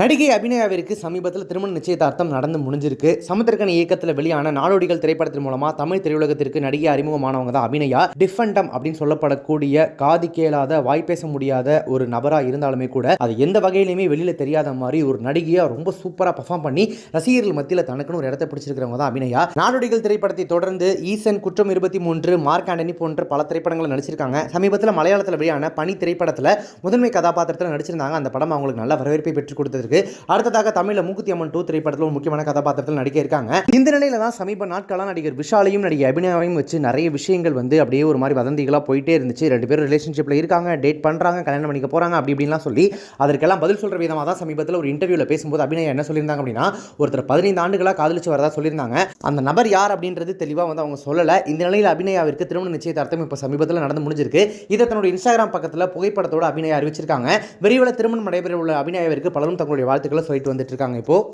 நடிகை அபிநயாவிற்கு சமீபத்தில் திருமண நிச்சயதார்த்தம் நடந்து முடிஞ்சிருக்கு. சமுத்திரக்கணி இயக்கத்தில் வெளியான நாடோடிகள் திரைப்படத்தின் மூலமா தமிழ் திரையுலகத்திற்கு நடிகை அறிமுகமானவங்க தான் அபிநயா. டிஃபண்டம் அப்படின்னு சொல்லப்படக்கூடிய காதி கேளாத வாய் பேச முடியாத ஒரு நபராக இருந்தாலுமே கூட அது எந்த வகையிலுமே வெளியில் தெரியாத மாதிரி ஒரு நடிகையாக ரொம்ப சூப்பராக பர்ஃபார்ம் பண்ணி ரசிகர்கள் மத்தியில் தனக்குன்னு ஒரு இடத்தை பிடிச்சிருக்கிறவங்க தான் அபிநயா. நாடோடிகள் திரைப்படத்தை தொடர்ந்து ஈசன் குற்றம் இருபத்தி மூன்று மார்க் ஆண்டனி போன்ற பல திரைப்படங்களை நடிச்சிருக்காங்க. சமீபத்தில் மலையாளத்தில் வெளியான பனி திரைப்படத்தில் முதன்மை கதாபாத்திரத்தில் நடிச்சிருந்தாங்க. அந்த படம் அவங்களுக்கு நல்ல வரவேற்பை பெற்றுக் கொடுத்ததற்கு அடுத்ததாக தமிழில் மூக்குத்தி அம்மன் டூ திரைப்படத்தில் ஒரு முக்கியமான கதாபாத்திரத்தில் நடிக்க இருக்காங்க இந்த நிலையில தான் சமீப நாட்களாக நடிகர் விஷாலையும் நடிகை அபிநயாவையும் வச்சு நிறைய விஷயங்கள் வந்து அப்படியே ஒரு மாதிரி வதந்திகளாக போயிட்டே இருந்துச்சு. ரெண்டு பேரும் ரிலேஷன்ஷிப்பில் இருக்காங்க டேட் பண்ணுறாங்க கல்யாணம் பண்ணிக்க போகிறாங்க அப்படி இப்படின்லாம் சொல்லி அதற்கெல்லாம் பதில் சொல்கிற விதமாக தான் சமீபத்தில் ஒரு இன்டர்வியூவில் பேசும்போது அபிநயா என்ன சொல்லியிருந்தாங்க அப்படின்னா ஒருத்தர் பதினைந்து ஆண்டுகளாக காதலிச்சு வரதா சொல்லியிருந்தாங்க. அந்த நபர் யார் அப்படின்றது தெளிவாக வந்து அவங்க சொல்லலை. இந்த நிலையில் அபிநயாவிற்கு திருமண நிச்சயதார்த்தம் இப்போ சமீபத்தில் நடந்து முடிஞ்சிருக்கு. இதை தன்னோட இன்ஸ்டாகிராம் பக்கத்தில் புகைப்படத்தோட அபிநயா அறிவிச்சிருக்காங்க. விரைவில் திருமணம் நடைபெற உள்ள அபிநயாவிற்கு பலரும் தங்களுடைய வாழ்த்துக்களை சொல்லிட்டு வந்துட்டு இருக்காங்க இப்போ.